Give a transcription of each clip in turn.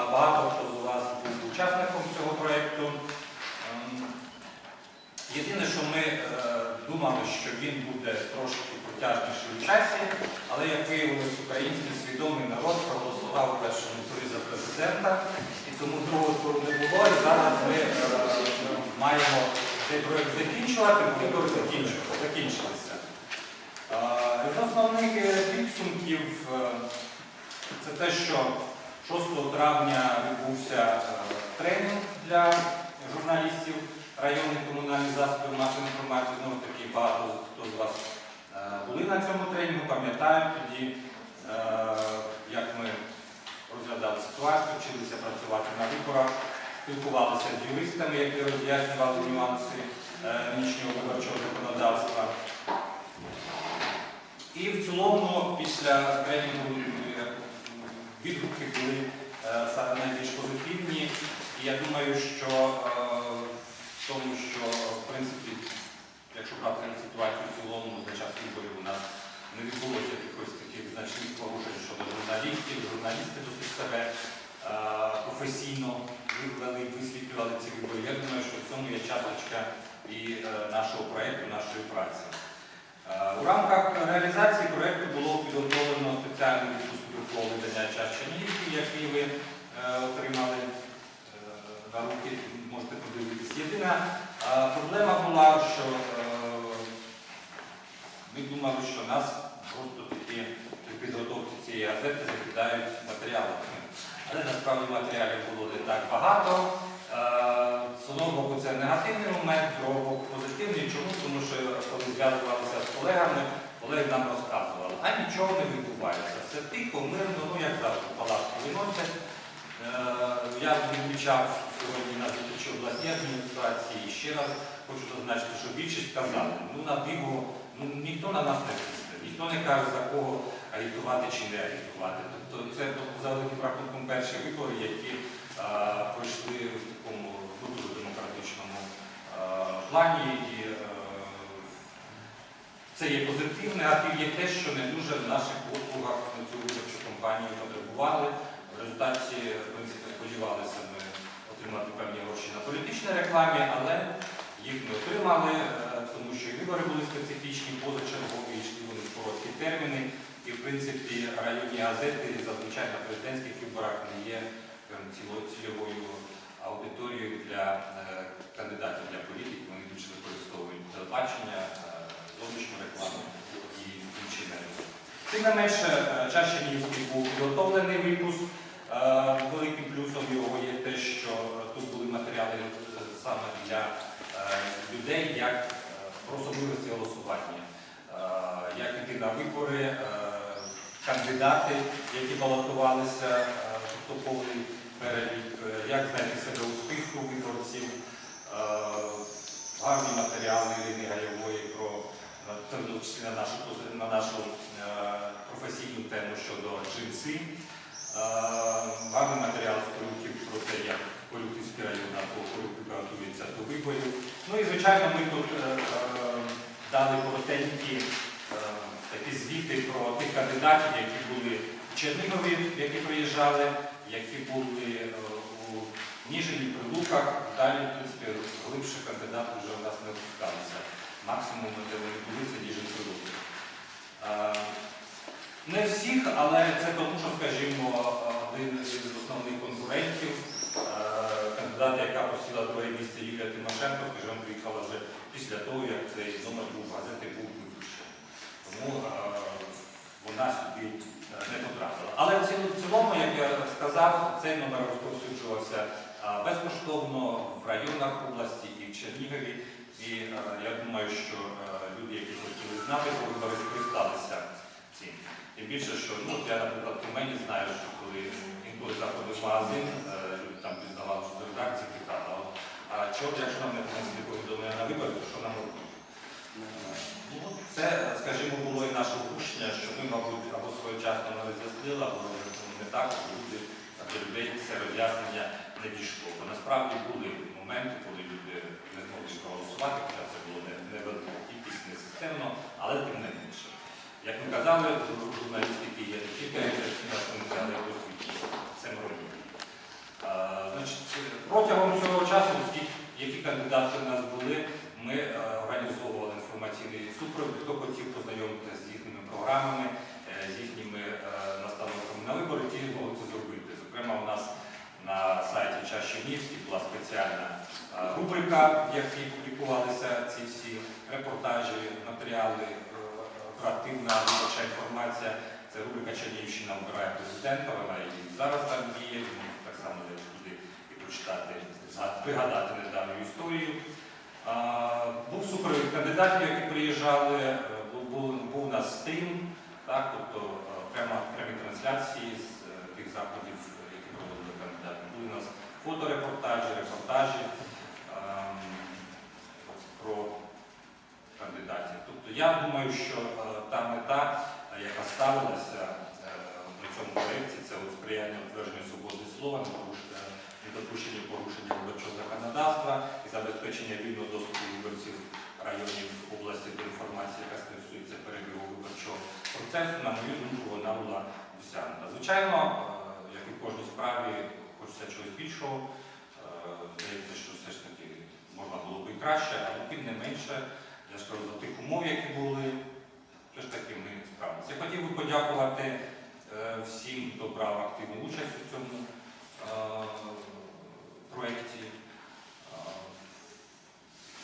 Багато хто з вас був учасником цього проєкту. Ем, Єдине, що ми е, думали, що він буде трошки протяжніший у часі, але як виявилось, український свідомий народ проголосував першому турі за президента, і тому другого туру не було. І зараз ми е, маємо цей проєкт закінчувати, бо вибори закінчилися. Е, З основних підсумків це те, що 6 травня відбувся е, тренінг для журналістів районних комунальних засобів масової інформації. Знову таки, багато хто з вас е, були на цьому тренінгу, пам'ятають тоді, е, як ми розглядали ситуацію, вчилися працювати на виборах, спілкувалися з юристами, які роз'яснювали нюанси нинішнього виборчого законодавства. І в цілому після тренінгу відгуки були е, саме найбільш позитивні. І я думаю, що е, в тому, що в принципі, якщо брати на ситуацію в цілому за час виборів у нас не відбулося якихось таких значних порушень щодо журналістів, журналісти досить себе е, професійно вивели, висвітлювали ці вибори. Я думаю, що в цьому є часточка і нашого проєкту, нашої праці. Е, У рамках реалізації проєкту було підготовлено спеціальну відпустку про видання час Чернігівки, який ви е, отримали е, на руки, можете подивитись. Єдина е, проблема була, що е, ми думали, що нас просто таки при підготовці цієї газети закидають матеріалами. Але матеріалів було не так багато. Е, З одного боку, це негативний момент, з другого боку позитивний. Чому? Тому що коли зв'язувалися з колегами, колеги нам розказували, а нічого не відбувається. Все тихо, мирно, ну як завжди, палатки виносять. Е, Я відмічав сьогодні на зустрічі обласній адміністрації. Ще раз хочу зазначити, що більшість сказали, ну на диво, ну ніхто на нас не ніхто не каже за кого агітувати чи не агітувати. Тобто це за великим рахунком перші вибори, які е, пройшли в такому дуже демократичному е, плані. І е, це є позитивне, а є те, що не дуже в наших послугах на цю виборчу кампанію потребували. В результаті, в принципі, сподівалися ми отримати певні гроші на політичній рекламі, але їх не отримали, е, тому що вибори були специфічні, позачергові, йшли вони в короткі терміни. І, в принципі, районні газети зазвичай на президентських виборах не є цільовою аудиторією для е, кандидатів для політики. Вони більше використовують телебачення, е, зовнішню рекламу і інші методи. Тим не менше, час був підготовлений випуск. Великим плюсом його є те, що тут були матеріали саме для людей, як е, про особливості голосування, Е, як іти на вибори, е, кандидати, які балотувалися, е, тобто повний перелік, е, як знайти себе у списку виборців, е, гарні матеріали Ірини Гаєвої про е, на нашу, на нашу е, професійну тему щодо джинси. Е, Гарний матеріал з Полюків про те, як Полюківський район або Полюків готується до виборів. Ну і звичайно, ми тут е, е, дали коротенькі е, такі звіти про тих кандидатів, які були в Чернігові, які приїжджали, які були е, у Ніжині, Прилуках. Далі, в принципі, глибше кандидати вже у нас не опускалися. Максимум, де вони були, це Ніжин Прилуки. Е, Не всіх, але це тому, що, скажімо, один із основних конкурентів, е, яка посіла друге місце Юлія Тимошенко, скажімо, приїхала вже після того, як цей номер був газети був випущений. Тому е, вона сюди е, не потрапила. Але в цілому- як я сказав, цей номер розповсюджувався е, безкоштовно в районах області і в Чернігові. І е, я думаю, що е, люди, які хотіли знати вибори, скористалися цим. Тим більше, що ну, я, наприклад, у мені знаю, що коли інколи заходив магазин, е, люди там пізнавали, що з редакції питали, «А от, чого, якщо нам не принесли повідомлення на вибори, то що нам робити? Ну, це, скажімо, було і наше впущення, що ми, мабуть, або своєчасно не роз'яснили, або не так, що люди для людей це роз'яснення не дійшло. Бо насправді були моменти, коли люди не змогли проголосувати, хоча це було не- невелика кількість, не системно, але тим не менше. Як ми казали, у журналістики є не тільки редакційна функція, але й освітня. Це ми робимо. Протягом цього часу, скільки які кандидати в нас були, ми е, організовували інформаційний супровід, хто хотів познайомитися з їхніми програмами, е, з їхніми е, настановками на вибори, ті могли це зробити. Зокрема, у нас на сайті Час Чернівський була спеціальна рубрика, в якій публікувалися ці всі репортажі, матеріали, оперативна виборча інформація. Це рубрика Чернігівщина обирає президента, вона і зараз там діє, так само зайти прочитати, пригадати недавню історію. Був супровід кандидатів, які приїжджали, е, був, у нас стрім, так, тобто е, прямі трансляції з е, тих заходів, е, які проводили кандидати. Були у нас фоторепортажі, репортажі ем, про кандидатів. Тобто я думаю, що е, та мета, е, яка ставилася е, на цьому проєкті, це сприяння утвердженню свободи слова, непорушення- недопущення порушення виборчого законодавства і забезпечення вільного доступу виборців районів області до інформації, яка стосується перебігу виборчого процесу, на мою думку, вона була досягнута. Звичайно, е, як і в кожній справі, хочеться чогось більшого. Е, Здається, що все ж таки можна було б і краще, але тим не менше, я ж кажу, за тих умов, які були, все ж таки ми справилися. Я хотів би подякувати е, всім, хто брав активну участь у цьому проєкті.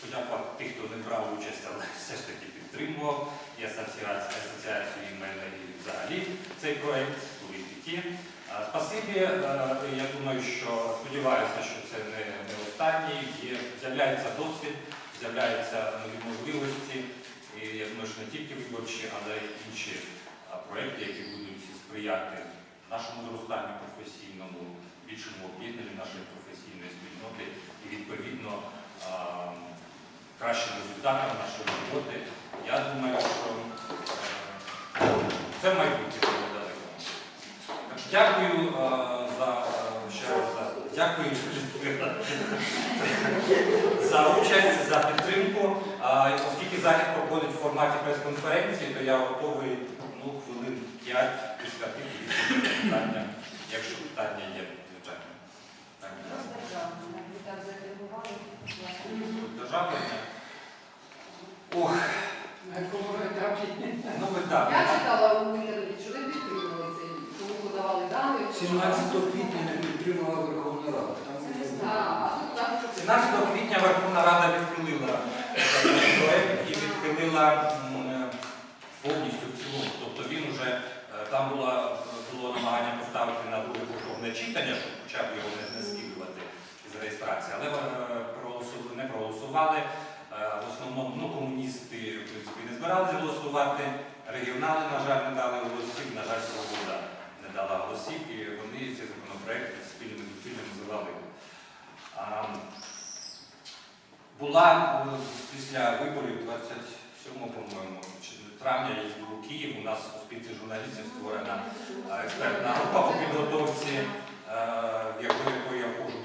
Подякувати тих, хто не брав участь, але все ж таки підтримував. І асоціацію, і мене і взагалі цей проєкт, політики. А, Спасибі, Е, я думаю, що сподіваюся, що це не, не останній. З'являється досвід, з'являються нові можливості. І я думаю, що не тільки виборчі, але й інші а, проекти, які будуть сприяти нашому зростанню професійному, більшому об'єднанню нашої професійної спільноти і відповідно кращим результатам нашої роботи. Я думаю, що е, це майбутнє що Дякую за е, ще раз дякую за участь, за підтримку. Оскільки захід проходить в форматі прес-конференції, то я готовий ну, хвилин 5 після тих питання, якщо питання є, звичайно. Так, будь ласка. Державлення. Ох, ну ви так. Я читала у інтернеті, що ви підтримували це, тому подавали дані. 17 квітня не підтримала Верховна Рада. Там А, а тут так, що 17 квітня Верховна Рада відхилила проект і відхилила повністю в цілому. Тобто він вже е, там було, було намагання поставити на друге повторне читання, щоб хоча б його не, не скидувати з реєстрації, але е, проголосували, не проголосували. Е, В основному ну, комуністи в принципі не збиралися голосувати. Регіонали, на жаль, не дали голосів, на жаль, свобода не дала голосів, і вони ці законопроекти спільними зусиллями завалили. Була е, після виборів 27, по-моєму, травня у Київ. У нас у спілці журналістів створена експертна група по підготовці, в якої.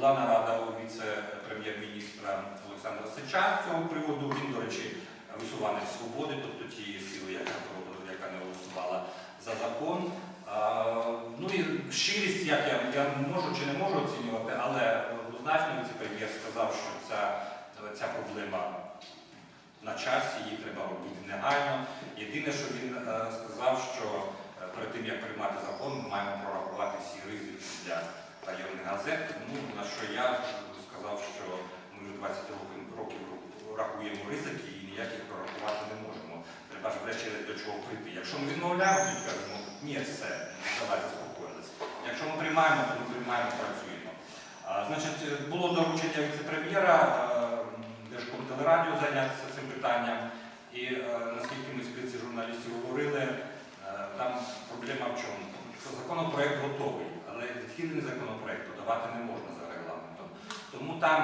Була нарада у віце-прем'єр-міністра Олександра Сича з цього приводу. Він, до речі, висуванець свободи, тобто тієї сили, яка, не голосувала за закон. Ну і щирість, як я, я можу чи не можу оцінювати, але однозначно віце-прем'єр сказав, що ця, ця проблема на часі, її треба робити негайно. Єдине, що він е, сказав, що е, перед тим, як приймати закон, ми маємо прорахувати всі ризики для газет. Ну, на що я сказав, що ми вже 20 років, рахуємо ризики і ніяких прорахувати не можемо. Треба ж врешті до чого прийти. Якщо ми відмовляємо, то кажемо, ні, все, давайте заспокоїлися. Якщо ми приймаємо, то ми приймаємо, працюємо. А, Значить, було доручення віце-прем'єра Держкомтелерадіо зайнятися цим питанням. І е, наскільки ми спілці журналістів говорили, е, там проблема в чому? Що законопроект готовий, але відхилений законопроект подавати не можна за регламентом. Тому там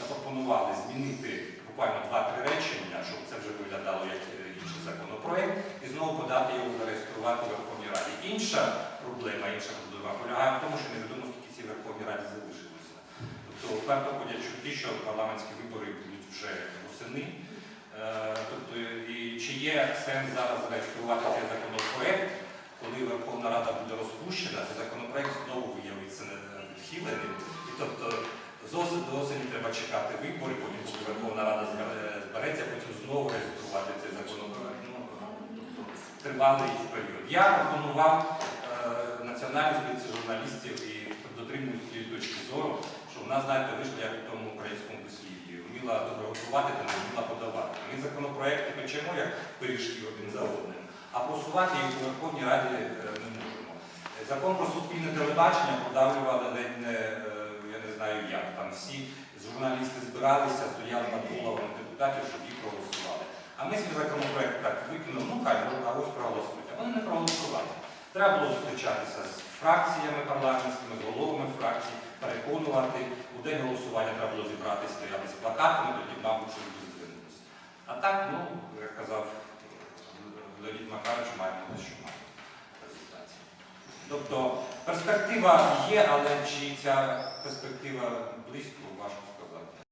запропонували змінити буквально 2-3 речення, щоб це вже виглядало як е, інший законопроект, і знову подати його зареєструвати в Верховній Раді. Інша проблема, інша проблема полягає в тому, що невідомо скільки ці Верховній Раді залишилося. Тобто вперто ходять чутки, що парламентські вибори будуть вже восени. Е, Тобто, і чи є сенс зараз зареєструвати цей законопроект, коли Верховна Рада буде розпущена, цей законопроект знову виявиться не- І тобто зовсім чекати вибори, потім поки Верховна Рада збереться, потім знову реєструвати цей законопроект. Тобто тривалий період. Я пропонував е, Національній спілці журналістів і дотримуюсь цієї точки зору, що в нас, знаєте, вийшло як в тому українському послів'ї. Вміла добре готувати, та не вміла подавати. Ми законопроекти печемо як пиріжки один за одним, а просувати їх у Верховній Раді е, не можемо. Закон про суспільне телебачення продавлювали не, е, я не знаю як. Там всі журналісти збиралися, стояли над головами депутатів, щоб їх проголосували. А ми свій законопроект так викинули, ну хай, а ось проголосують. А вони не проголосували. Треба було зустрічатися з фракціями парламентськими, з головами фракцій, переконувати. У день голосування треба було зібрати, стояти з плакатами, тоді, мабуть, що люди здвинулися. А так, ну, як казав е, Леонід Макарович, маємо те, що маємо. Тобто перспектива є, але чи ця перспектива близько важко